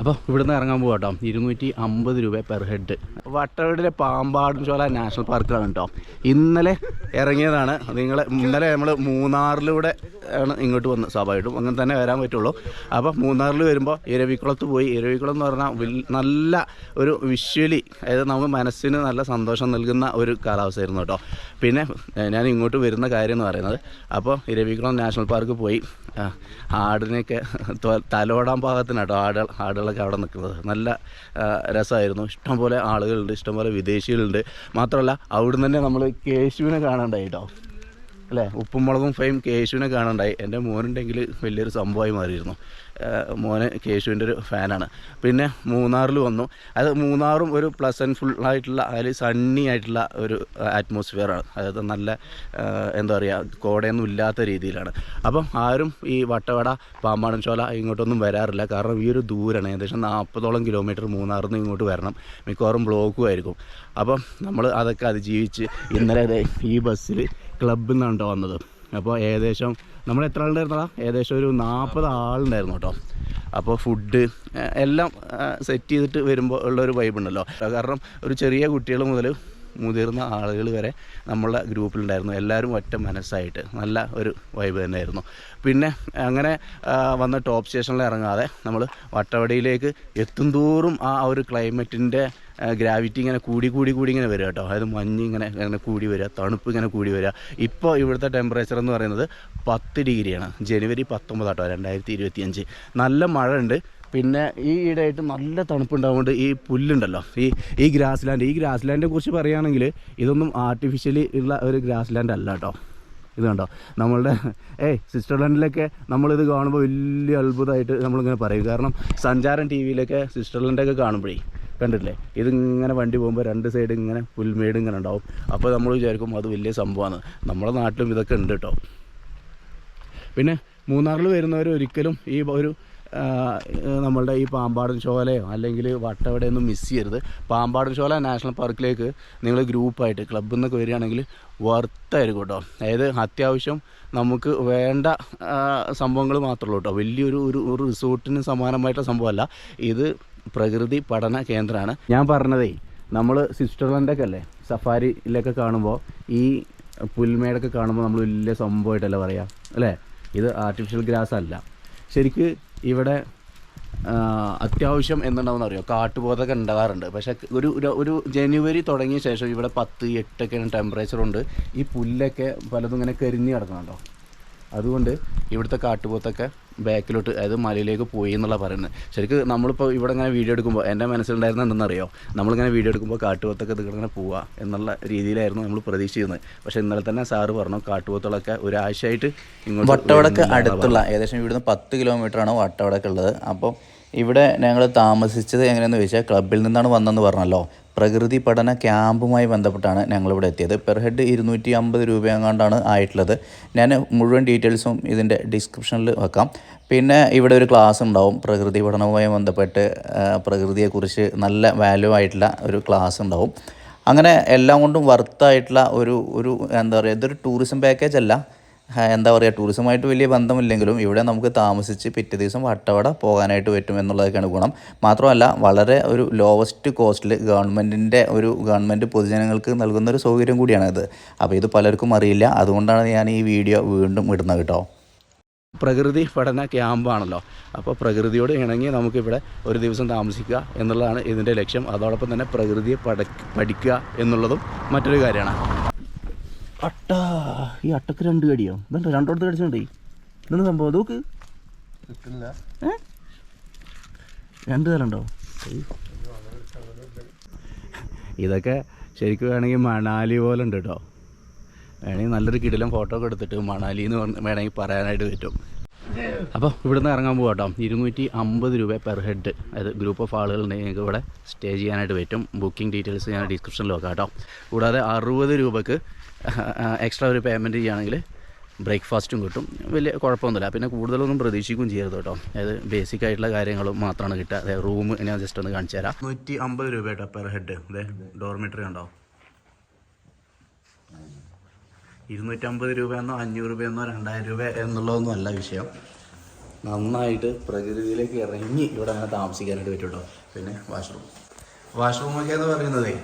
അപ്പോൾ ഇവിടുന്ന് ഇറങ്ങാൻ പോകാം കേട്ടോ ഇരുന്നൂറ്റി അമ്പത് രൂപ പെർ ഹെഡ് വട്ടവടിലെ പാമ്പാട് ചോല നാഷണൽ പാർക്കാണ് കേട്ടോ ഇന്നലെ ഇറങ്ങിയതാണ്. നിങ്ങൾ ഇന്നലെ നമ്മൾ മൂന്നാറിലൂടെ ആണ് ഇങ്ങോട്ട് വന്ന് സ്വാഭാവികമായിട്ടും. അങ്ങനെ തന്നെ വരാൻ പറ്റുള്ളൂ. അപ്പോൾ മൂന്നാറിൽ വരുമ്പോൾ ഇരവിക്കുളത്ത് പോയി. ഇരവിക്കുളം എന്ന് പറഞ്ഞാൽ നല്ല ഒരു വിഷ്വലി അതായത് നമുക്ക് മനസ്സിന് നല്ല സന്തോഷം നൽകുന്ന ഒരു കാലാവസ്ഥയായിരുന്നു കേട്ടോ പിന്നെ ഞാൻ ഇങ്ങോട്ട് വരുന്ന കാര്യം എന്ന് പറയുന്നത് അപ്പോൾ ഇരവിക്കുളം നാഷണൽ പാർക്ക് പോയി. ആടിനെയൊക്കെ തലോടാൻ പാകത്തിന് കേട്ടോ ആടുകൾ ആടുകളൊക്കെ അവിടെ നിൽക്കുന്നത്. നല്ല രസമായിരുന്നു. ഇഷ്ടംപോലെ ആളുകളുണ്ട് ഇഷ്ടംപോലെ വിദേശികളുണ്ട്. മാത്രമല്ല അവിടുന്ന് തന്നെ നമ്മൾ കേശുവിനെ കാണാണ്ടായി കേട്ടോ അല്ലേ? ഉപ്പും മുളകും ഫെയിം കേശുവിനെ കാണാണ്ടായി. എന്റെ മോനുണ്ടെങ്കിൽ വലിയൊരു സംഭവമായി മാറിയിരുന്നു. മോന് കേശുവിന്റെ ഒരു ഫാനാണ്. പിന്നെ മൂന്നാറിൽ വന്നു. അത് മൂന്നാറും ഒരു പ്ലസന്റ് ഫുൾ ആയിട്ടുള്ള അതിൽ സണ്ണി ആയിട്ടുള്ള ഒരു അറ്റ്മോസ്ഫിയറാണ് അതായത് നല്ല എന്താ പറയുക കോടയൊന്നും ഇല്ലാത്ത രീതിയിലാണ്. അപ്പം ആരും ഈ വട്ടവട പാമ്പാടൻ ചോല ഇങ്ങോട്ടൊന്നും വരാറില്ല. കാരണം ഈ ഒരു ദൂരമാണ് ഏകദേശം നാൽപ്പതോളം കിലോമീറ്റർ മൂന്നാറിൽ നിന്ന് ഇങ്ങോട്ട് വരണം. മിക്കവാറും ബ്ലോക്കും ആയിരിക്കും. അപ്പം നമ്മൾ അതൊക്കെ അതിജീവിച്ച് ഇന്നലെ ഈ ബസ്സിൽ ക്ലബിൽ നിന്നാണ് വന്നത്. അപ്പോൾ ഏകദേശം നമ്മൾ എത്ര ആളുണ്ടായിരുന്നതാ ഏകദേശം ഒരു നാൽപ്പത് ആളുണ്ടായിരുന്നു കേട്ടോ. അപ്പോൾ ഫുഡ് എല്ലാം സെറ്റ് ചെയ്തിട്ട് വരുമ്പോൾ ഉള്ളൊരു വൈബ് ഉണ്ടല്ലോ. കാരണം ഒരു ചെറിയ കുട്ടികൾ മുതൽ മുതിർന്ന ആളുകൾ വരെ നമ്മളുടെ ഗ്രൂപ്പിലുണ്ടായിരുന്നു. എല്ലാവരും ഒറ്റ മനസ്സായിട്ട്. നല്ല ഒരു വൈബ് തന്നെയായിരുന്നു. പിന്നെ അങ്ങനെ വന്ന ടോപ്പ് സ്റ്റേഷനിൽ ഇറങ്ങാതെ നമ്മൾ വട്ടവടയിലേക്ക് എത്തുംതോറും ആ ഒരു ക്ലൈമറ്റിന്റെ ഗ്രാവിറ്റി ഇങ്ങനെ കൂടി കൂടി കൂടി ഇങ്ങനെ വരിക കേട്ടോ. അതായത് മഞ്ഞ് ഇങ്ങനെ ഇങ്ങനെ കൂടി വരിക തണുപ്പ് ഇങ്ങനെ കൂടി വരിക. ഇപ്പോൾ ഇവിടുത്തെ ടെമ്പറേച്ചർ എന്ന് പറയുന്നത് പത്ത് ഡിഗ്രിയാണ്. ജനുവരി പത്തൊമ്പതാട്ടോ രണ്ടായിരത്തി ഇരുപത്തിയഞ്ച്. നല്ല മഴ ഉണ്ട് പിന്നെ ഈ ഈടായിട്ട് നല്ല തണുപ്പുണ്ടാവുകൊണ്ട് ഈ പുല്ലുണ്ടല്ലോ. ഈ ഈ ഗ്രാസ് ലാൻഡ് ഈ ഗ്രാസ് ലാൻഡിനെ കുറിച്ച് പറയുകയാണെങ്കിൽ ഇതൊന്നും ആർട്ടിഫിഷ്യലി ഉള്ള ഒരു ഗ്രാസ് ലാൻഡ് അല്ല കേട്ടോ ഇത് കണ്ടോ? നമ്മളുടെ ഏയ് സ്വിറ്റ്സർലൻഡിലൊക്കെ നമ്മളിത് കാണുമ്പോൾ വലിയ അത്ഭുതമായിട്ട് നമ്മളിങ്ങനെ പറയും. കാരണം സഞ്ചാരം ടി വിയിലൊക്കെ സ്വിറ്റ്സർലൻഡൊക്കെ കാണുമ്പോഴേ കണ്ടിട്ടില്ലേ? ഇതിങ്ങനെ വണ്ടി പോകുമ്പോൾ രണ്ട് സൈഡ് ഇങ്ങനെ പുൽമേട് ഇങ്ങനെ ഉണ്ടാവും. അപ്പോൾ നമ്മൾ വിചാരിക്കും അത് വലിയ സംഭവമാണ്. നമ്മുടെ നാട്ടിലും ഇതൊക്കെ ഉണ്ട് കേട്ടോ പിന്നെ മൂന്നാറിൽ വരുന്നവർ ഒരിക്കലും ഈ ഒരു നമ്മളുടെ ഈ പാമ്പാടൻ ചോലയോ അല്ലെങ്കിൽ വട്ടവടയൊന്നും മിസ് ചെയ്യരുത്. പാമ്പാടൻ ചോല നാഷണൽ പാർക്കിലേക്ക് നിങ്ങൾ ഗ്രൂപ്പായിട്ട് ക്ലബ്ബിൽ നിന്നൊക്കെ വരികയാണെങ്കിൽ വർത്തായിരിക്കും കേട്ടോ അതായത് അത്യാവശ്യം നമുക്ക് വേണ്ട സംഭവങ്ങൾ മാത്രമേ ഉള്ളൂ കേട്ടോ വലിയൊരു ഒരു ഒരു റിസോർട്ടിന് സമാനമായിട്ടുള്ള സംഭവമല്ല. ഇത് പ്രകൃതി പഠന കേന്ദ്രമാണ്. ഞാൻ പറഞ്ഞതേ നമ്മൾ സ്വിറ്റ്സർലൻഡൊക്കെ അല്ലേ സഫാരിയിലൊക്കെ കാണുമ്പോൾ ഈ പുൽമേടൊക്കെ കാണുമ്പോൾ നമ്മൾ വലിയ സംഭവമായിട്ടല്ല പറയാം അല്ലേ? ഇത് ആർട്ടിഫിഷ്യൽ ഗ്രാസ് അല്ല. ശരിക്ക് ഇവിടെ അത്യാവശ്യം എന്തുണ്ടാവും അറിയോ? കാട്ടുപോതൊക്കെ ഉണ്ടാകാറുണ്ട്. പക്ഷേ ഒരു ഒരു- ജനുവരി തുടങ്ങിയ ശേഷം ഇവിടെ പത്ത് ടെമ്പറേച്ചർ ഉണ്ട്. ഈ പുല്ലൊക്കെ പലതും ഇങ്ങനെ കരിഞ്ഞ് കിടക്കുന്നുണ്ടോ? അതുകൊണ്ട് ഇവിടുത്തെ കാട്ടുപോത്തൊക്കെ ബാക്കിലോട്ട് അതായത് മലയിലേക്ക് പോയി എന്നുള്ള പറയുന്നത് ശരിക്കും നമ്മളിപ്പോൾ ഇവിടെ ഇങ്ങനെ വീഡിയോ എടുക്കുമ്പോൾ എന്റെ മനസ്സിലുണ്ടായിരുന്ന എന്തെന്നറിയോ നമ്മളിങ്ങനെ വീഡിയോ എടുക്കുമ്പോൾ കാട്ടുപോത്തൊക്കെ ഇത് ഇങ്ങനെ പോവുക എന്നുള്ള രീതിയിലായിരുന്നു നമ്മൾ പ്രതീക്ഷിക്കുന്നത് പക്ഷേ ഇന്നലെ തന്നെ സാറ് പറഞ്ഞു കാട്ടുപോത്തുകളൊക്കെ ഒരാഴ്ചയായിട്ട് ഇങ്ങോട്ട് വട്ടവടക്ക് അടുത്തുള്ള ഏകദേശം ഇവിടുന്ന് പത്ത് കിലോമീറ്ററാണ് വട്ടവടക്കുള്ളത്. അപ്പോൾ ഇവിടെ ഞങ്ങൾ താമസിച്ചത് എങ്ങനെയാണെന്ന് ചോദിച്ചാൽ ക്ലബിൽ നിന്നാണ് വന്നതെന്ന് പറഞ്ഞല്ലോ. പ്രകൃതി പഠന ക്യാമ്പുമായി ബന്ധപ്പെട്ടാണ് ഞങ്ങളിവിടെ എത്തിയത്. പെർ ഹെഡ് ഇരുന്നൂറ്റി അമ്പത് രൂപയെങ്ങാണ്ടാണ് ആയിട്ടുള്ളത്. ഞാൻ മുഴുവൻ ഡീറ്റെയിൽസും ഇതിന്റെ ഡിസ്ക്രിപ്ഷനിൽ വെക്കാം. പിന്നെ ഇവിടെ ഒരു ക്ലാസ് ഉണ്ടാവും. പ്രകൃതി പഠനവുമായി ബന്ധപ്പെട്ട് പ്രകൃതിയെക്കുറിച്ച് നല്ല വാല്യൂ ആയിട്ടുള്ള ഒരു ക്ലാസ് ഉണ്ടാവും. അങ്ങനെ എല്ലാം കൊണ്ടും വർത്തായിട്ടുള്ള ഒരു ഒരു എന്താ പറയുക ഇതൊരു ടൂറിസം പാക്കേജ് അല്ല. എന്താ പറയുക ടൂറിസമായിട്ട് വലിയ ബന്ധമില്ലെങ്കിലും ഇവിടെ നമുക്ക് താമസിച്ച് പിറ്റേ ദിവസം വട്ടവട പോകാനായിട്ട് പറ്റും എന്നുള്ളതൊക്കെയാണ് ഗുണം. മാത്രമല്ല വളരെ ഒരു ലോവസ്റ്റ് കോസ്റ്റിൽ ഗവൺമെന്റിന്റെ ഒരു ഗവൺമെന്റ് പൊതുജനങ്ങൾക്ക് നൽകുന്ന ഒരു സൗകര്യം കൂടിയാണിത്. അപ്പോൾ ഇത് പലർക്കും അറിയില്ല. അതുകൊണ്ടാണ് ഞാൻ ഈ വീഡിയോ വീണ്ടും ഇടുന്നത് കേട്ടോ. പ്രകൃതി പഠന ക്യാമ്പാണല്ലോ അപ്പോൾ പ്രകൃതിയോട് ഇണങ്ങി നമുക്കിവിടെ ഒരു ദിവസം താമസിക്കുക എന്നുള്ളതാണ് ഇതിന്റെ ലക്ഷ്യം. അതോടൊപ്പം തന്നെ പ്രകൃതിയെ പഠ പഠിക്കുക എന്നുള്ളതും മറ്റൊരു കാര്യമാണ്. അട്ട ഈ അട്ടക്ക് രണ്ട് കടിയോ? ഇതുണ്ടോ രണ്ടോടത്ത് കടിച്ചിട്ടുണ്ടേ ഇതെന്ന് സംഭവം? നോക്ക്. ഏ? രണ്ട് തരണ്ടോ? ഇതൊക്കെ ശരിക്കും വേണമെങ്കിൽ മണാലി പോലെ ഉണ്ട് കേട്ടോ. വേണമെങ്കിൽ നല്ലൊരു കിടിലം ഫോട്ടോ ഒക്കെ എടുത്തിട്ട് മണാലി എന്ന് പറഞ്ഞ് വേണമെങ്കിൽ പറയാനായിട്ട് പറ്റും. അപ്പോൾ ഇവിടുന്ന് ഇറങ്ങാൻ പോകാം കേട്ടോ. ഇരുന്നൂറ്റി അമ്പത് രൂപ പെർ ഹെഡ് അതായത് ഗ്രൂപ്പ് ഓഫ് ആളുകളുണ്ടെങ്കിൽ നിങ്ങൾക്ക് ഇവിടെ സ്റ്റേ ചെയ്യാനായിട്ട് പറ്റും. ബുക്കിംഗ് ഡീറ്റെയിൽസ് ഞാൻ ഡിസ്ക്രിപ്ഷനിൽ വെക്കാം കേട്ടോ. കൂടാതെ അറുപത് രൂപക്ക് എക്സ്ട്രാ ഒരു പേയ്മെന്റ് ചെയ്യുകയാണെങ്കിൽ ബ്രേക്ക്ഫാസ്റ്റും കിട്ടും. വലിയ കുഴപ്പമൊന്നുമില്ല. പിന്നെ കൂടുതലൊന്നും പ്രതീക്ഷിക്കുകയും ചെയ്യരുത് കേട്ടോ. അതായത് ബേസിക് ആയിട്ടുള്ള കാര്യങ്ങളും മാത്രമാണ് കിട്ടുക. അതായത് റൂം ഞാൻ ജസ്റ്റ് ഒന്ന് കാണിച്ചു തരാം. നൂറ്റി അമ്പത് രൂപ കേട്ടോ പെർ ഹെഡ് അതെ ഡോർമെറ്ററി ഉണ്ടോ ഇരുന്നൂറ്റമ്പത് രൂപയെന്നോ അഞ്ഞൂറ് രൂപയെന്നോ രണ്ടായിരം രൂപ എന്നുള്ളതൊന്നും അല്ല വിഷയം. നന്നായിട്ട് പ്രകൃതിയിലേക്ക് ഇറങ്ങി ഇവിടെ അങ്ങനെ താമസിക്കാനായിട്ട് പറ്റും കേട്ടോ. പിന്നെ വാഷ്റൂം വാഷ്റൂമൊക്കെ എന്ന് പറയുന്നതേ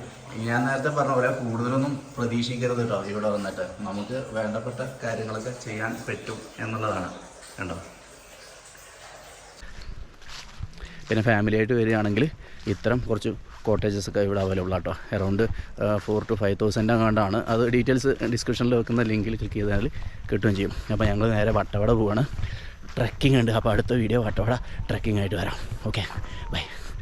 ഞാൻ നേരത്തെ പറഞ്ഞ പോലെ കൂടുതലൊന്നും പ്രതീക്ഷിക്കരുത് കേട്ടോ ഇവിടെ വന്നിട്ട്. നമുക്ക് വേണ്ടപ്പെട്ട കാര്യങ്ങളൊക്കെ ചെയ്യാൻ പറ്റും എന്നുള്ളതാണ് കണ്ടോ? പിന്നെ ഫാമിലി ആയിട്ട് വരികയാണെങ്കിൽ ഇത്തരം കുറച്ച് കോട്ടേജസ് ഒക്കെ ഇവിടെ അവൈലബിൾ ആട്ടോ. Around four to five thousand അങ്ങാണ്ടാണ് അത് ഡീറ്റെയിൽസ് ഡിസ്ക്രിപ്ഷനിൽ വെക്കുന്ന ലിങ്കിൽ ക്ലിക്ക് ചെയ്താൽ കിട്ടുകയും ചെയ്യും. അപ്പോൾ ഞങ്ങൾ നേരെ വട്ടവട പോവാണ്. ട്രക്കിംഗ് ഉണ്ട്. അപ്പോൾ അടുത്ത വീഡിയോ വട്ടവട ട്രക്കിംഗ് ആയിട്ട് വരാം. Okay bye